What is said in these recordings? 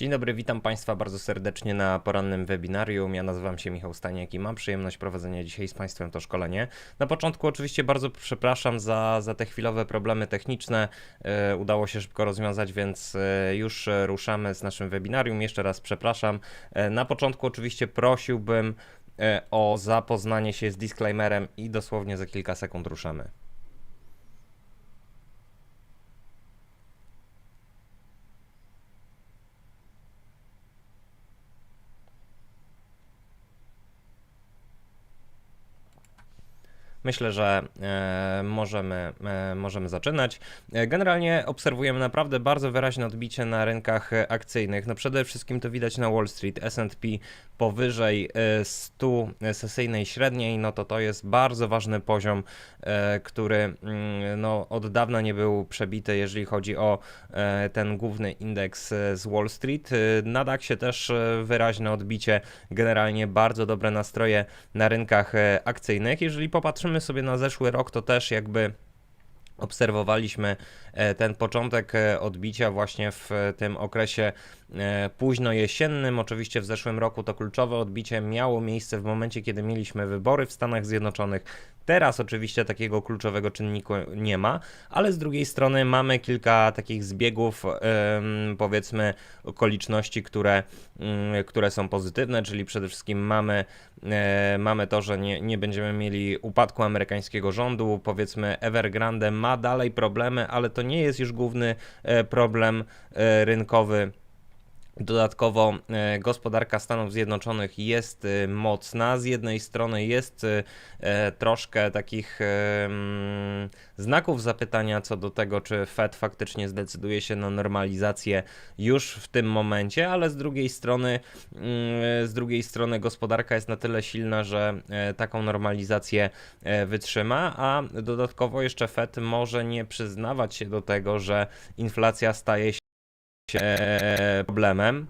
Dzień dobry, witam Państwa bardzo serdecznie na porannym webinarium. Ja nazywam się Michał Staniak i mam przyjemność prowadzenia dzisiaj z Państwem to szkolenie. Na początku oczywiście bardzo przepraszam za, za te chwilowe problemy techniczne. E, udało się szybko rozwiązać, więc e, już ruszamy z naszym webinarium. Jeszcze raz przepraszam. E, na początku oczywiście prosiłbym o zapoznanie się z disclaimerem i dosłownie za kilka sekund ruszamy. Myślę, że e, możemy, e, możemy zaczynać. E, Generalnie obserwujemy naprawdę bardzo wyraźne odbicie na rynkach akcyjnych. No przede wszystkim to widać na Wall Street, S&P powyżej e, 100 sesyjnej średniej, no to to jest bardzo ważny poziom, który mm, no, od dawna nie był przebity, jeżeli chodzi o ten główny indeks z Wall Street. Na DAXie też wyraźne odbicie, generalnie bardzo dobre nastroje na rynkach akcyjnych. Jeżeli popatrzymy sobie na zeszły rok, to też jakby obserwowaliśmy e, ten początek e, odbicia właśnie w e, tym okresie późno jesiennym. Oczywiście w zeszłym roku to kluczowe odbicie miało miejsce w momencie, kiedy mieliśmy wybory w Stanach Zjednoczonych. Teraz oczywiście takiego kluczowego czynniku nie ma, ale z drugiej strony mamy kilka takich zbiegów, powiedzmy, okoliczności, które, mm, które są pozytywne, czyli przede wszystkim mamy, mamy to, że nie, nie będziemy mieli upadku amerykańskiego rządu. Powiedzmy, Evergrande ma dalej problemy, ale to nie jest już główny e, problem e, rynkowy. Dodatkowo e, gospodarka Stanów Zjednoczonych jest e, mocna. Z jednej strony jest e, troszkę takich mm, znaków zapytania co do tego, czy Fed faktycznie zdecyduje się na normalizację już w tym momencie, ale z drugiej strony, mm, z drugiej strony gospodarka jest na tyle silna, że taką normalizację wytrzyma, a dodatkowo jeszcze Fed może nie przyznawać się do tego, że inflacja staje się problemem.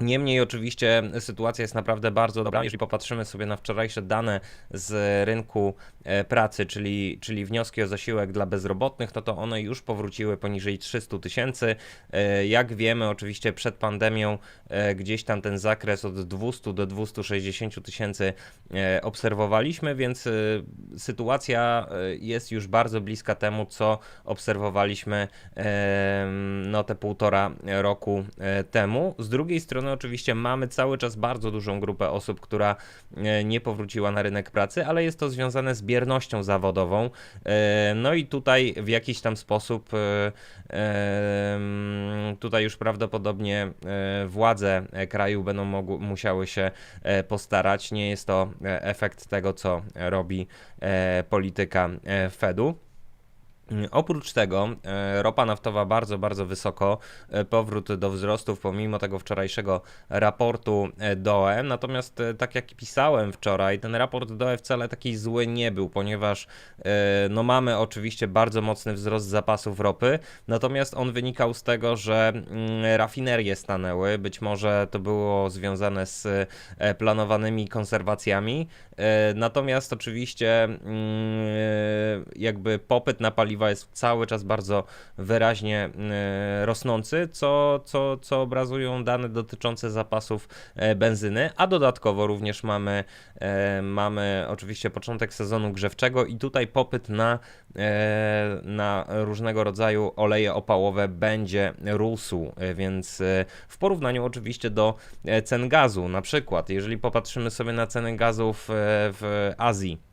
Niemniej oczywiście sytuacja jest naprawdę bardzo dobra. Jeżeli popatrzymy sobie na wczorajsze dane z rynku e, pracy, czyli, czyli wnioski o zasiłek dla bezrobotnych, no to one już powróciły poniżej 300 tysięcy. E, Jak wiemy, oczywiście przed pandemią e, gdzieś tam ten zakres od 200 do 260 tysięcy obserwowaliśmy, więc sytuacja jest już bardzo bliska temu, co obserwowaliśmy no te półtora roku temu. Z drugiej strony oczywiście mamy cały czas bardzo dużą grupę osób, która e, nie powróciła na rynek pracy, ale jest to związane z biernością zawodową. E, No i tutaj w jakiś tam sposób e, tutaj już prawdopodobnie władze kraju będą mogły, musiały się postarać. Nie jest to efekt tego, co robi polityka Fedu. Mm, Oprócz tego e, ropa naftowa bardzo, bardzo wysoko, e, powrót do wzrostów pomimo tego wczorajszego raportu DOE. Natomiast e, tak jak pisałem wczoraj, ten raport DOE wcale taki zły nie był, ponieważ no mamy oczywiście bardzo mocny wzrost zapasów ropy, natomiast on wynikał z tego, że mm, rafinerie stanęły, być może to było związane z planowanymi konserwacjami, natomiast oczywiście mm, jakby popyt na paliwa jest cały czas bardzo wyraźnie e, rosnący, co, co, co obrazują dane dotyczące zapasów e, benzyny, a dodatkowo również mamy, e, mamy oczywiście początek sezonu grzewczego i tutaj popyt na, na różnego rodzaju oleje opałowe będzie rósł, więc w porównaniu oczywiście do cen gazu, na przykład, jeżeli popatrzymy sobie na ceny gazu w, w Azji,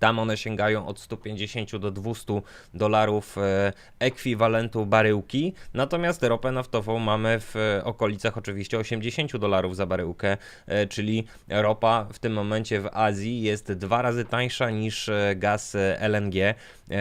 tam one sięgają od 150 do 200 dolarów e, ekwiwalentu baryłki, natomiast ropę naftową mamy w e, okolicach oczywiście 80 dolarów za baryłkę, e, czyli ropa w tym momencie w Azji jest dwa razy tańsza niż gaz LNG,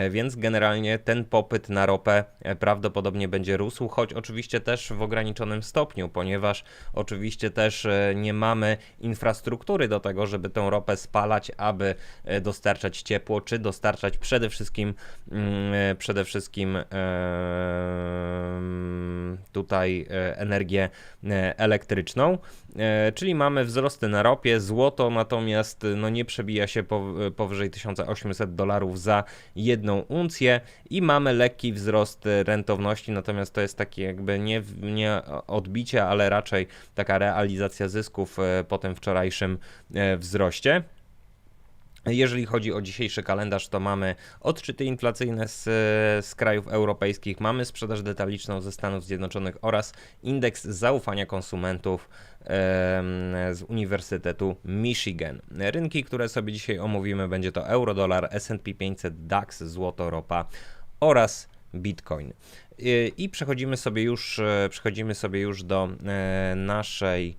więc generalnie ten popyt na ropę prawdopodobnie będzie rósł, choć oczywiście też w ograniczonym stopniu, ponieważ oczywiście też nie mamy infrastruktury do tego, żeby tę ropę spalać, aby dostarczać dostarczać ciepło, czy dostarczać przede wszystkim mm, przede wszystkim tutaj e, energię e, elektryczną. E, Czyli mamy wzrosty na ropie, złoto natomiast no, nie przebija się po- powyżej 1800 dolarów za jedną uncję i mamy lekki wzrost e, rentowności, natomiast to jest takie jakby nie, nie odbicie, ale raczej taka realizacja zysków e, po tym wczorajszym e, wzroście. Jeżeli chodzi o dzisiejszy kalendarz, to mamy odczyty inflacyjne z, z krajów europejskich, mamy sprzedaż detaliczną ze Stanów Zjednoczonych oraz indeks zaufania konsumentów z Uniwersytetu Michigan. Rynki, które sobie dzisiaj omówimy, będzie to euro-dolar, S&P 500, DAX, złoto, ropa oraz Bitcoin. I- przechodzimy sobie już, e, przechodzimy sobie już do e, naszej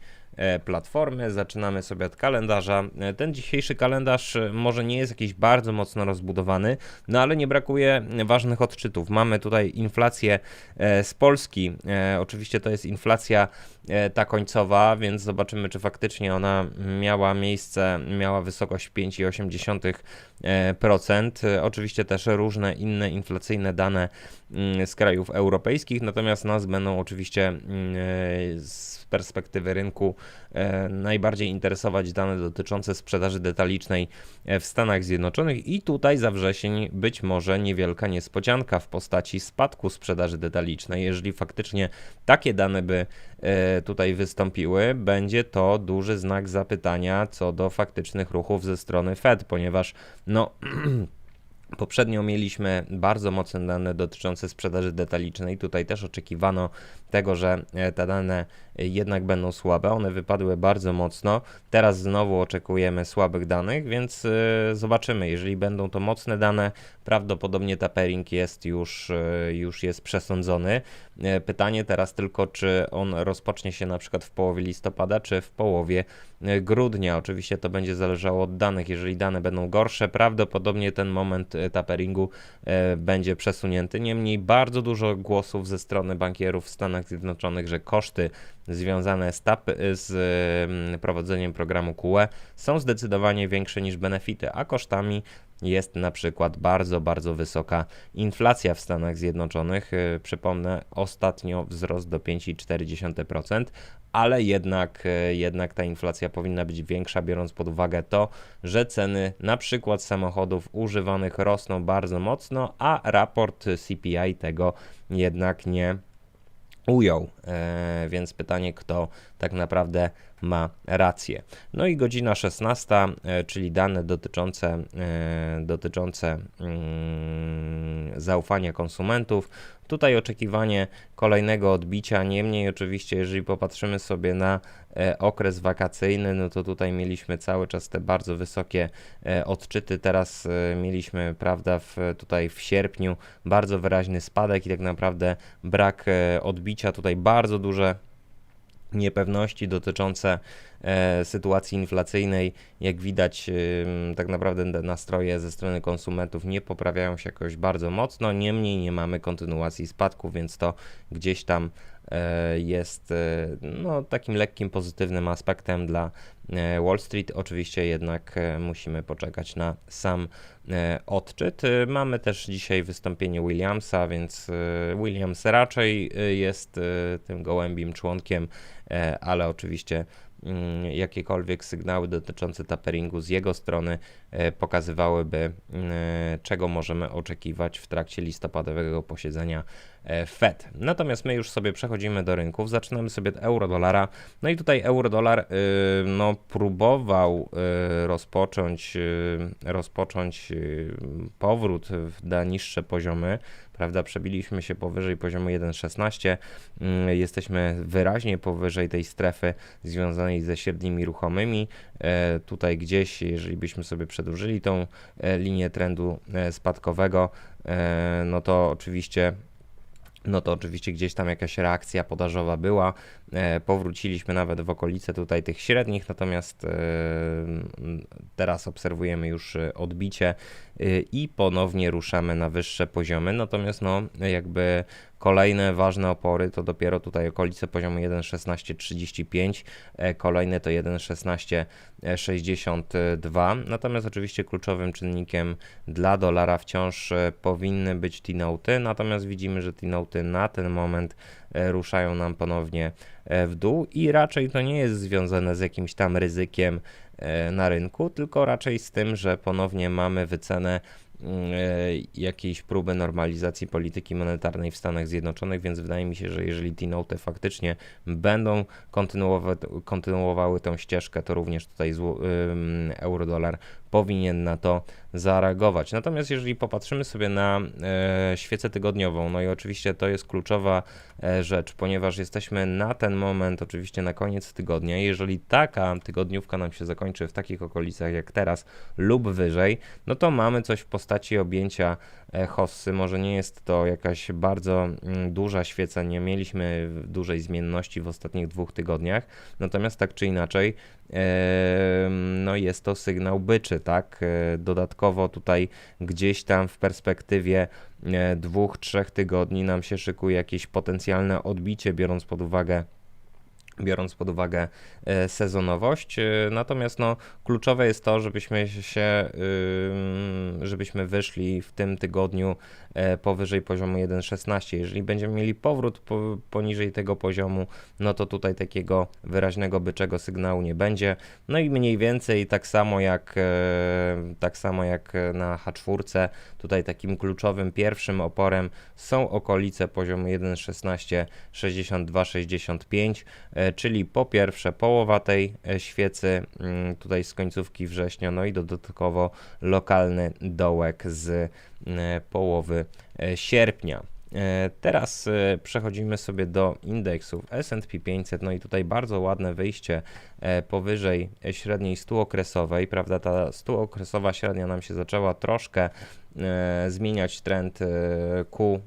platformy. Zaczynamy sobie od kalendarza. E, Ten dzisiejszy kalendarz e, może nie jest jakiś bardzo mocno rozbudowany, no ale nie brakuje ważnych odczytów. Mamy tutaj inflację e, z Polski. E, Oczywiście to jest inflacja e, ta końcowa, więc zobaczymy, czy faktycznie ona miała miejsce, miała wysokość 5,8%. e. E, Oczywiście też różne inne inflacyjne dane mm, z krajów europejskich, natomiast nas będą oczywiście mm, e, z perspektywy rynku e, najbardziej interesować dane dotyczące sprzedaży detalicznej e, w Stanach Zjednoczonych i tutaj za wrzesień być może niewielka niespodzianka w postaci spadku sprzedaży detalicznej. Jeżeli faktycznie takie dane by e, tutaj wystąpiły, będzie to duży znak zapytania co do faktycznych ruchów ze strony Fed, ponieważ no Poprzednio mieliśmy bardzo mocne dane dotyczące sprzedaży detalicznej. Tutaj też oczekiwano tego, że e, te dane jednak będą słabe. One wypadły bardzo mocno. Teraz znowu oczekujemy słabych danych, więc e, zobaczymy. Jeżeli będą to mocne dane, prawdopodobnie tapering jest już, e, już jest przesądzony. Pytanie teraz tylko, czy on rozpocznie się na przykład w połowie listopada, czy w połowie grudnia. Oczywiście to będzie zależało od danych. Jeżeli dane będą gorsze, prawdopodobnie ten moment taperingu będzie przesunięty. Niemniej bardzo dużo głosów ze strony bankierów w Stanach Zjednoczonych, że koszty związane z, tap, z em, prowadzeniem programu QE są zdecydowanie większe niż benefity, a kosztami jest na przykład bardzo, bardzo wysoka inflacja w Stanach Zjednoczonych. E, Przypomnę, ostatnio wzrost do 5,4%, ale jednak, e, jednak ta inflacja powinna być większa, biorąc pod uwagę to, że ceny na przykład samochodów używanych rosną bardzo mocno, a raport CPI tego jednak nie ujął. E, więc pytanie, kto tak naprawdę ma rację. No i godzina 16, e, czyli dane dotyczące, e, dotyczące mm, zaufania konsumentów. Tutaj oczekiwanie kolejnego odbicia. Niemniej, oczywiście, jeżeli popatrzymy sobie na e, okres wakacyjny, no to tutaj mieliśmy cały czas te bardzo wysokie odczyty. Teraz mieliśmy, prawda, w, tutaj w sierpniu bardzo wyraźny spadek i tak naprawdę brak odbicia. Tutaj bardzo duże niepewności dotyczące e, sytuacji inflacyjnej. Jak widać, ym, tak naprawdę te nastroje ze strony konsumentów nie poprawiają się jakoś bardzo mocno. Niemniej nie mamy kontynuacji spadku, więc to gdzieś tam e, jest e, no, takim lekkim pozytywnym aspektem dla e, Wall Street. Oczywiście jednak e, musimy poczekać na sam e, odczyt. E, Mamy też dzisiaj wystąpienie Williamsa, więc e, Williams raczej e, jest e, tym gołębim członkiem, e, ale oczywiście mm, jakiekolwiek sygnały dotyczące taperingu z jego strony e, pokazywałyby, mm, e, czego możemy oczekiwać w trakcie listopadowego posiedzenia e, Fed. Natomiast my już sobie przechodzimy do rynków, zaczynamy sobie od euro-dolara. No i tutaj euro-dolar no, próbował rozpocząć, rozpocząć powrót na niższe poziomy. Prawda, przebiliśmy się powyżej poziomu 1,16. Mm, Jesteśmy wyraźnie powyżej tej strefy związanej ze średnimi ruchomymi. E, Tutaj gdzieś, jeżeli byśmy sobie przedłużyli tą e, linię trendu e, spadkowego, e, no to oczywiście no to oczywiście gdzieś tam jakaś reakcja podażowa była. Powróciliśmy nawet w okolice tutaj tych średnich, natomiast teraz obserwujemy już odbicie i ponownie ruszamy na wyższe poziomy. Natomiast no jakby Kolejne ważne opory to dopiero tutaj okolice poziomu 1,1635, e, kolejne to 1,1662. Natomiast oczywiście kluczowym czynnikiem dla dolara wciąż e, powinny być T-noty, natomiast widzimy, że T-noty na ten moment e, ruszają nam ponownie w dół i raczej to nie jest związane z jakimś tam ryzykiem na rynku, tylko raczej z tym, że ponownie mamy wycenę jakiejś próby normalizacji polityki monetarnej w Stanach Zjednoczonych, więc wydaje mi się, że jeżeli T-Note faktycznie będą kontynuowały tą ścieżkę, to również tutaj euro-dolar powinien na to zareagować. Natomiast jeżeli popatrzymy sobie na e, świecę tygodniową, no i oczywiście to jest kluczowa e, rzecz, ponieważ jesteśmy na ten moment oczywiście na koniec tygodnia. Jeżeli taka tygodniówka nam się zakończy w takich okolicach jak teraz lub wyżej, no to mamy coś w postaci objęcia hossy. Może nie jest to jakaś bardzo mm, duża świeca, nie mieliśmy dużej zmienności w ostatnich dwóch tygodniach, natomiast tak czy inaczej no jest to sygnał byczy, tak? E, Dodatkowo tutaj gdzieś tam w perspektywie e, dwóch, trzech tygodni nam się szykuje jakieś potencjalne odbicie, biorąc pod uwagę biorąc pod uwagę e, sezonowość. E, Natomiast no, kluczowe jest to, żebyśmy się, żebyśmy wyszli w tym tygodniu powyżej poziomu 1.16. Jeżeli będziemy mieli powrót po, poniżej tego poziomu, no to tutaj takiego wyraźnego byczego sygnału nie będzie. No i mniej więcej tak samo jak e, tak samo jak na H4, tutaj takim kluczowym pierwszym oporem są okolice poziomu 1.16 62-65, e, czyli po pierwsze połowa tej e, świecy mm, tutaj z końcówki września, no i dodatkowo lokalny dołek z e, połowy e, sierpnia. E, Teraz e, przechodzimy sobie do indeksów S&P 500, no i tutaj bardzo ładne wyjście e, powyżej e, średniej 100 okresowej, prawda, ta 100 okresowa średnia nam się zaczęła troszkę e, zmieniać trend e, ku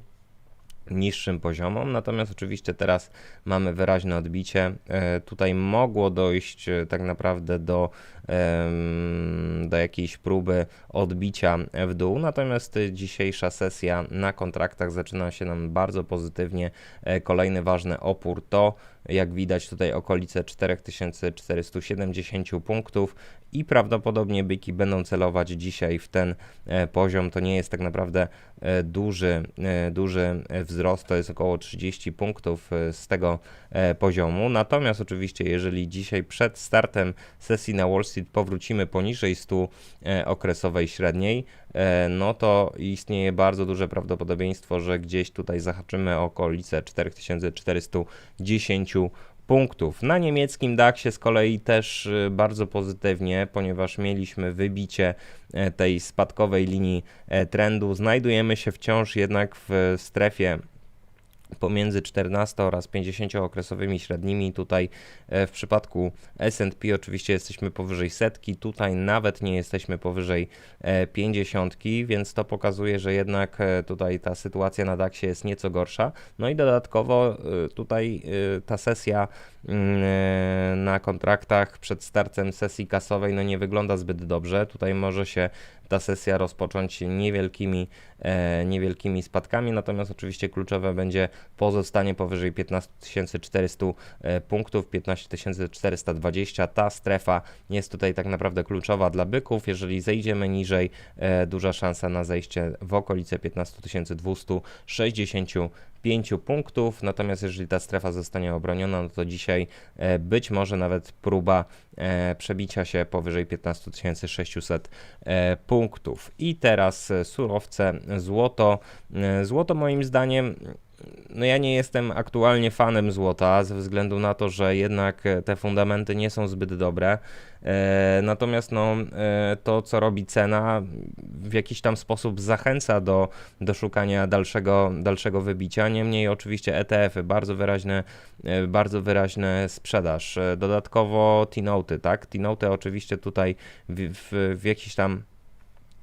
niższym poziomom, natomiast oczywiście teraz mamy wyraźne odbicie. E, Tutaj mogło dojść e, tak naprawdę do, do jakiejś próby odbicia w dół, natomiast dzisiejsza sesja na kontraktach zaczyna się nam bardzo pozytywnie. E, Kolejny ważny opór to, jak widać tutaj okolice 4470 punktów i prawdopodobnie byki będą celować dzisiaj w ten e, poziom. To nie jest tak naprawdę e, duży, e, duży wzrost, to jest około 30 punktów z tego poziomu. Natomiast oczywiście, jeżeli dzisiaj przed startem sesji na Wall Street powrócimy poniżej 100 e, okresowej średniej, no to istnieje bardzo duże prawdopodobieństwo, że gdzieś tutaj zahaczymy o okolice 4410 punktów. Na niemieckim DAXie z kolei też y, bardzo pozytywnie, ponieważ mieliśmy wybicie e, tej spadkowej linii e, trendu. Znajdujemy się wciąż jednak w strefie pomiędzy 14 oraz 50 okresowymi średnimi. Tutaj e, w przypadku S&P oczywiście jesteśmy powyżej setki, tutaj nawet nie jesteśmy powyżej e, 50, więc to pokazuje, że jednak e, tutaj ta sytuacja na DAXie jest nieco gorsza. No i dodatkowo e, tutaj e, ta sesja e, na kontraktach przed startem sesji kasowej no nie wygląda zbyt dobrze. Tutaj może się ta sesja rozpocząć niewielkimi, e, niewielkimi spadkami, natomiast oczywiście kluczowe będzie pozostanie powyżej 15 400 e, punktów, 15 420. Ta strefa jest tutaj tak naprawdę kluczowa dla byków. Jeżeli zejdziemy niżej, e, duża szansa na zejście w okolice 15 265 punktów. Natomiast jeżeli ta strefa zostanie obroniona, no to dzisiaj e, być może nawet próba e, przebicia się powyżej 15 600 e, punktów. I teraz surowce złoto. Złoto moim zdaniem no ja nie jestem aktualnie fanem złota ze względu na to, że jednak e, te fundamenty nie są zbyt dobre. E, natomiast no, e, to, co robi cena, w jakiś tam sposób zachęca do, do szukania dalszego, dalszego wybicia. Niemniej oczywiście ETF-y, bardzo wyraźne, bardzo wyraźne sprzedaż. Dodatkowo T-Noty, tak? T-Noty oczywiście tutaj w, w, w jakiś tam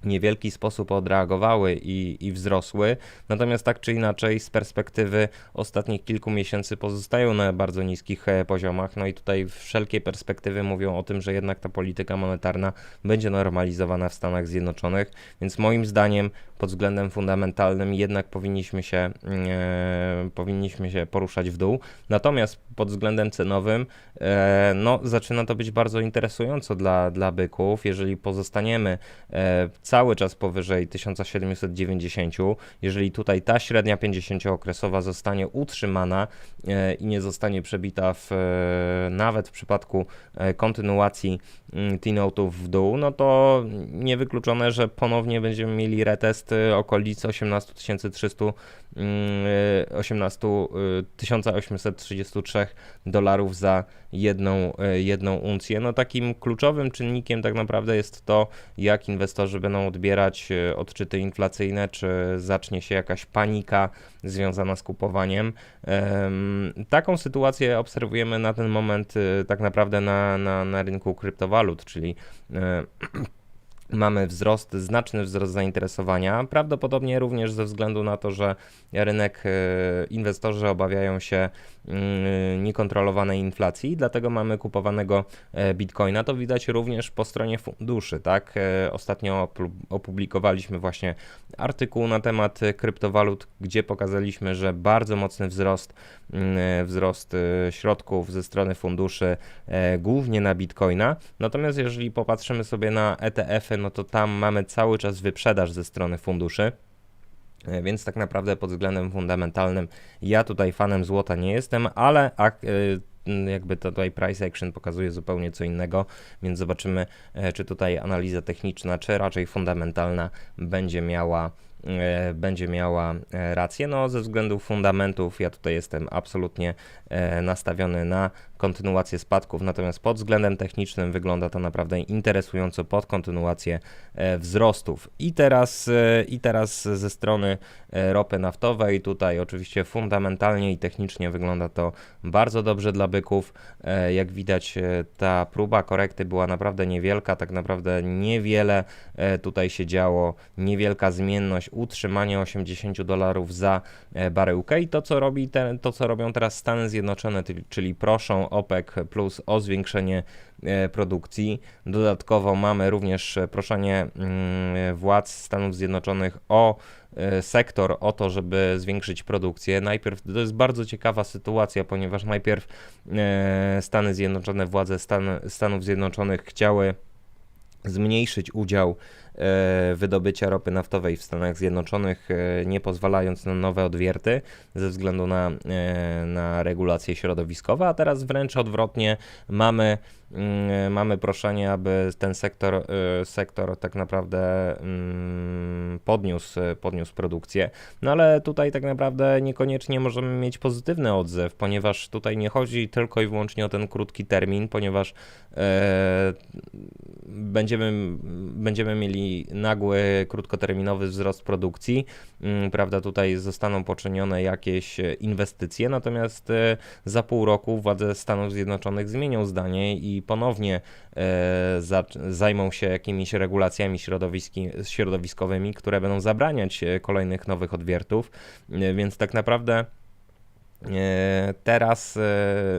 niewielki sposób odreagowały i, i wzrosły. Natomiast tak czy inaczej, z perspektywy ostatnich kilku miesięcy pozostają na bardzo niskich e, poziomach. No i tutaj wszelkie perspektywy mówią o tym, że jednak ta polityka monetarna będzie normalizowana w Stanach Zjednoczonych. Więc moim zdaniem, pod względem fundamentalnym, jednak powinniśmy się, e, powinniśmy się poruszać w dół. Natomiast pod względem cenowym, e, no, zaczyna to być bardzo interesująco dla, dla byków. Jeżeli pozostaniemy e, cały czas powyżej 1790. Jeżeli tutaj ta średnia 50-okresowa zostanie utrzymana e, i nie zostanie przebita w, e, nawet w przypadku e, kontynuacji mm, T-Note'ów w dół, no to niewykluczone, że ponownie będziemy mieli retest okolicy 18300 18 1833 dolarów za jedną, jedną uncję. No takim kluczowym czynnikiem tak naprawdę jest to, jak inwestorzy będą odbierać e, odczyty inflacyjne, czy zacznie się jakaś panika związana z kupowaniem. Taką sytuację obserwujemy na ten moment e, tak naprawdę na, na, na rynku kryptowalut, czyli mamy wzrost, znaczny wzrost zainteresowania. Prawdopodobnie również ze względu na to, że rynek, e, inwestorzy obawiają się niekontrolowanej inflacji, dlatego mamy kupowanego e, bitcoina. To widać również po stronie funduszy. Tak? E, ostatnio opublikowaliśmy właśnie artykuł na temat kryptowalut, gdzie pokazaliśmy, że bardzo mocny wzrost, mm, wzrost środków ze strony funduszy, głównie na bitcoina. Natomiast jeżeli popatrzymy sobie na ETF-y, no to tam mamy cały czas wyprzedaż ze strony funduszy. E, więc tak naprawdę pod względem fundamentalnym ja tutaj fanem złota nie jestem, ale e, jakby tutaj price action pokazuje zupełnie co innego, więc zobaczymy, e, czy tutaj analiza techniczna, czy raczej fundamentalna będzie miała będzie miała rację. No, ze względu fundamentów, ja tutaj jestem absolutnie nastawiony na kontynuację spadków, natomiast pod względem technicznym wygląda to naprawdę interesująco pod kontynuację wzrostów. I teraz, I teraz ze strony ropy naftowej, tutaj oczywiście fundamentalnie i technicznie wygląda to bardzo dobrze dla byków. Jak widać, ta próba korekty była naprawdę niewielka, tak naprawdę niewiele tutaj się działo, niewielka zmienność utrzymanie 80 dolarów za e, baryłkę. I to co, robi te, to, co robią teraz Stany Zjednoczone, czyli proszą OPEC plus o zwiększenie e, produkcji. Dodatkowo mamy również proszenie mm, władz Stanów Zjednoczonych o e, sektor o to, żeby zwiększyć produkcję. Najpierw to jest bardzo ciekawa sytuacja, ponieważ najpierw Stany Zjednoczone, władze Stan, Stanów Zjednoczonych chciały zmniejszyć udział e, wydobycia ropy naftowej w Stanach Zjednoczonych, e, nie pozwalając na nowe odwierty ze względu na, e, na regulacje środowiskowe, a teraz wręcz odwrotnie mamy, mm, mamy proszenie, aby ten sektor, sektor tak naprawdę mm, podniósł, podniósł produkcję. No ale tutaj tak naprawdę niekoniecznie możemy mieć pozytywny odzew, ponieważ tutaj nie chodzi tylko i wyłącznie o ten krótki termin, ponieważ będziemy, będziemy mieli nagły, krótkoterminowy wzrost produkcji, mm, prawda, tutaj zostaną poczynione jakieś inwestycje, natomiast e, za pół roku władze Stanów Zjednoczonych zmienią zdanie i ponownie e, zajmą się jakimiś regulacjami środowiskowymi, które będą zabraniać e, kolejnych nowych odwiertów, więc tak naprawdę teraz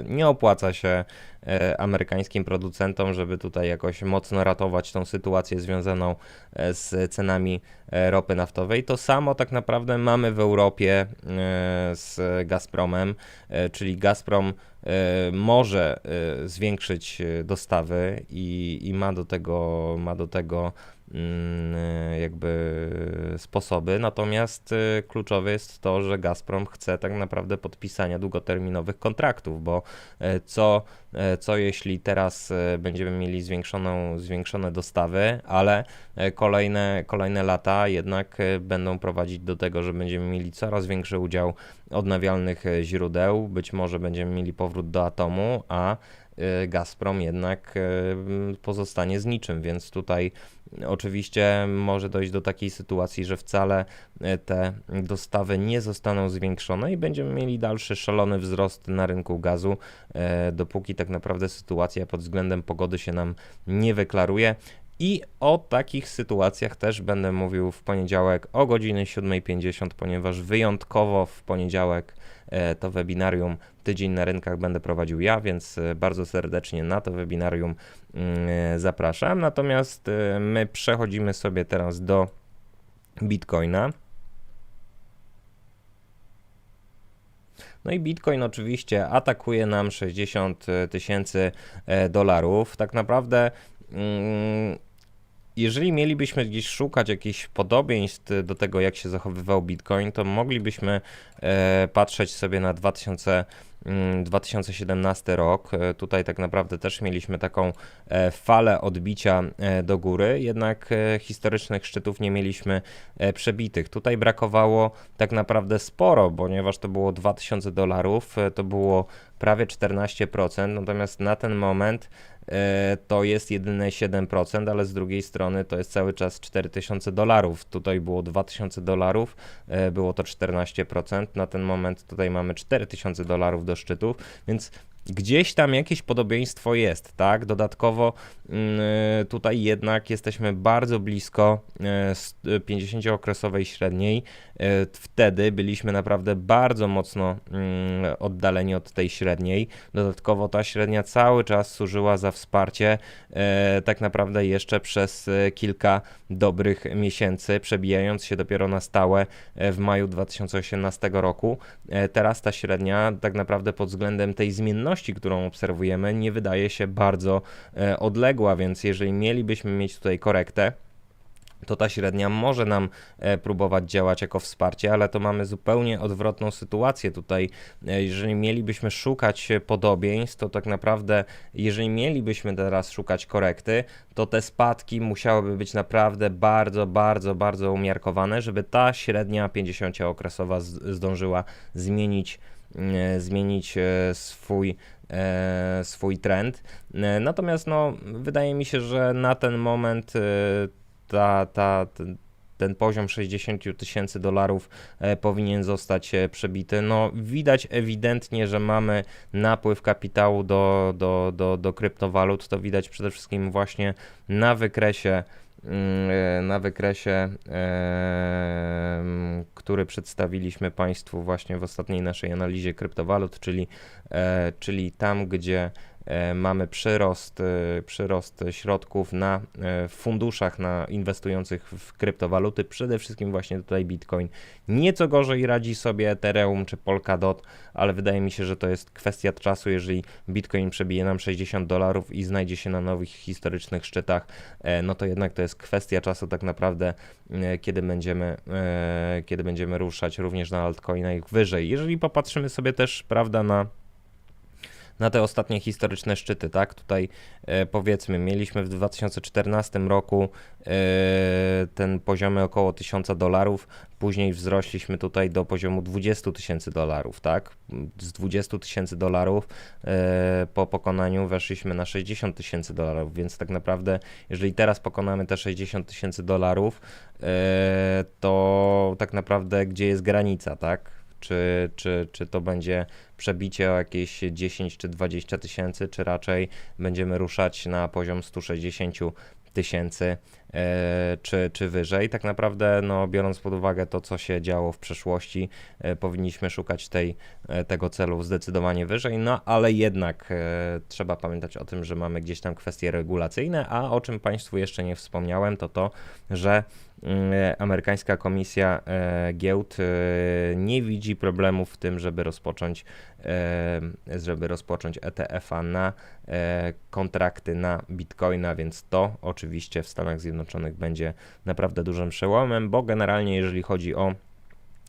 nie opłaca się E, amerykańskim producentom, żeby tutaj jakoś mocno ratować tą sytuację związaną e, z cenami e, ropy naftowej. To samo tak naprawdę mamy w Europie z Gazpromem, czyli Gazprom może zwiększyć dostawy i, i ma do tego, ma do tego jakby sposoby. Natomiast kluczowe jest to, że Gazprom chce tak naprawdę podpisania długoterminowych kontraktów, bo co co jeśli teraz e, będziemy mieli zwiększoną, zwiększone dostawy, ale e, kolejne, kolejne lata jednak e, będą prowadzić do tego, że będziemy mieli coraz większy udział odnawialnych źródeł, być może będziemy mieli powrót do atomu, a Gazprom jednak pozostanie z niczym, więc tutaj Oczywiście może dojść do takiej sytuacji, że wcale e, te dostawy nie zostaną zwiększone i będziemy mieli dalszy szalony wzrost na rynku gazu, e, dopóki tak naprawdę sytuacja pod względem pogody się nam nie wyklaruje. I o takich sytuacjach też będę mówił w poniedziałek o godzinie 7.50, ponieważ wyjątkowo w poniedziałek e, to webinarium Tydzień na rynkach będę prowadził ja, więc e, bardzo serdecznie na to webinarium mm, e, zapraszam. Natomiast my przechodzimy sobie teraz do Bitcoina. No i Bitcoin oczywiście atakuje nam 60 tysięcy dolarów. Tak naprawdę. Mm, jeżeli mielibyśmy gdzieś szukać jakichś podobieństw do tego, jak się zachowywał Bitcoin, to moglibyśmy e, patrzeć sobie na 2000 2017 mm, rok. E, tutaj tak naprawdę też mieliśmy taką e, falę odbicia do góry, jednak historycznych szczytów nie mieliśmy przebitych. Tutaj brakowało tak naprawdę sporo, ponieważ to było 2000 dolarów, to było prawie 14%, natomiast na ten moment to jest jedyne 7%, ale z drugiej strony to jest cały czas 4000 dolarów. Tutaj było 2000 dolarów, e, było to 14%. Na ten moment tutaj mamy 4000 dolarów do szczytów, więc gdzieś tam jakieś podobieństwo jest, tak? Dodatkowo mm, y, tutaj jednak jesteśmy bardzo blisko 50-okresowej y, średniej. Y, wtedy byliśmy naprawdę bardzo mocno mm, oddaleni od tej średniej. Dodatkowo ta średnia cały czas służyła za wsparcie tak naprawdę jeszcze przez kilka dobrych miesięcy, przebijając się dopiero na stałe w maju 2018 roku. Teraz ta średnia tak naprawdę pod względem tej zmienności którą obserwujemy, nie wydaje się bardzo e, odległa, więc jeżeli mielibyśmy mieć tutaj korektę, to ta średnia może nam e, próbować działać jako wsparcie, ale to mamy zupełnie odwrotną sytuację tutaj. E, jeżeli mielibyśmy szukać podobieństw, to tak naprawdę, jeżeli mielibyśmy teraz szukać korekty, to te spadki musiałyby być naprawdę bardzo, bardzo, bardzo umiarkowane, żeby ta średnia 50-okresowa zdążyła zmienić zmienić e, swój, e, swój trend. Natomiast no, wydaje mi się, że na ten moment ta, ta, ten, ten poziom 60 tysięcy dolarów powinien zostać przebity. No, widać ewidentnie, że mamy napływ kapitału do, do, do, do kryptowalut. To widać przede wszystkim właśnie na wykresie na wykresie, który przedstawiliśmy Państwu właśnie w ostatniej naszej analizie kryptowalut, czyli, e, czyli tam, gdzie E, mamy przyrost, e, przyrost środków na e, funduszach na inwestujących w kryptowaluty, przede wszystkim właśnie tutaj Bitcoin. Nieco gorzej radzi sobie Ethereum czy Polkadot, ale wydaje mi się, że to jest kwestia czasu, jeżeli Bitcoin przebije nam 60 dolarów i znajdzie się na nowych historycznych szczytach, no to jednak to jest kwestia czasu tak naprawdę, kiedy będziemy, kiedy będziemy ruszać również na altcoinach wyżej. Jeżeli popatrzymy sobie też, prawda, na na te ostatnie historyczne szczyty, tak? Tutaj e, powiedzmy, mieliśmy w 2014 roku e, ten poziomy około 1000 dolarów, później wzrośliśmy tutaj do poziomu 20 tysięcy dolarów, tak? Z 20 tysięcy dolarów e, po pokonaniu weszliśmy na 60 tysięcy dolarów, więc tak naprawdę, jeżeli teraz pokonamy te 60 tysięcy dolarów, e, to tak naprawdę gdzie jest granica, tak? Czy, czy, czy to będzie przebicie o jakieś 10 czy 20 tysięcy, czy raczej będziemy ruszać na poziom 160 tysięcy czy, czy wyżej. Tak naprawdę, no, biorąc pod uwagę to, co się działo w przeszłości, e, powinniśmy szukać tej, e, tego celu zdecydowanie wyżej, no ale jednak trzeba pamiętać o tym, że mamy gdzieś tam kwestie regulacyjne, a o czym Państwu jeszcze nie wspomniałem, to to, że mm, amerykańska komisja giełd nie widzi problemów w tym, żeby rozpocząć, żeby rozpocząć ETF-a na kontrakty na bitcoina, więc to oczywiście w Stanach Zjednoczonych będzie naprawdę dużym przełomem, bo generalnie jeżeli chodzi o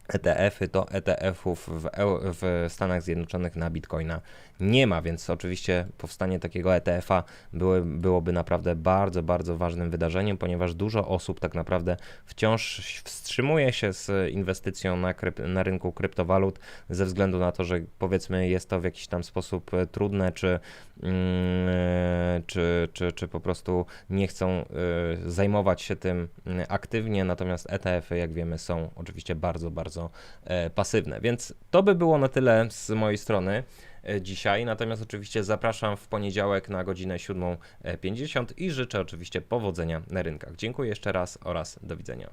ETF-y, to ETF-ów w, w, Stanach Zjednoczonych na Bitcoina nie ma, więc oczywiście powstanie takiego ETF-a były, byłoby naprawdę bardzo, bardzo ważnym wydarzeniem, ponieważ dużo osób tak naprawdę wciąż wstrzymuje się z inwestycją na, kryp, na rynku kryptowalut ze względu na to, że powiedzmy jest to w jakiś tam sposób trudne, czy, e, czy, czy, czy po prostu nie chcą e, zajmować się tym aktywnie, natomiast ETF-y, jak wiemy, są oczywiście bardzo, bardzo pasywne. Więc to by było na tyle z mojej strony. E, dzisiaj. Natomiast oczywiście zapraszam w poniedziałek na godzinę 7.50 i życzę oczywiście powodzenia na rynkach. Dziękuję jeszcze raz oraz do widzenia.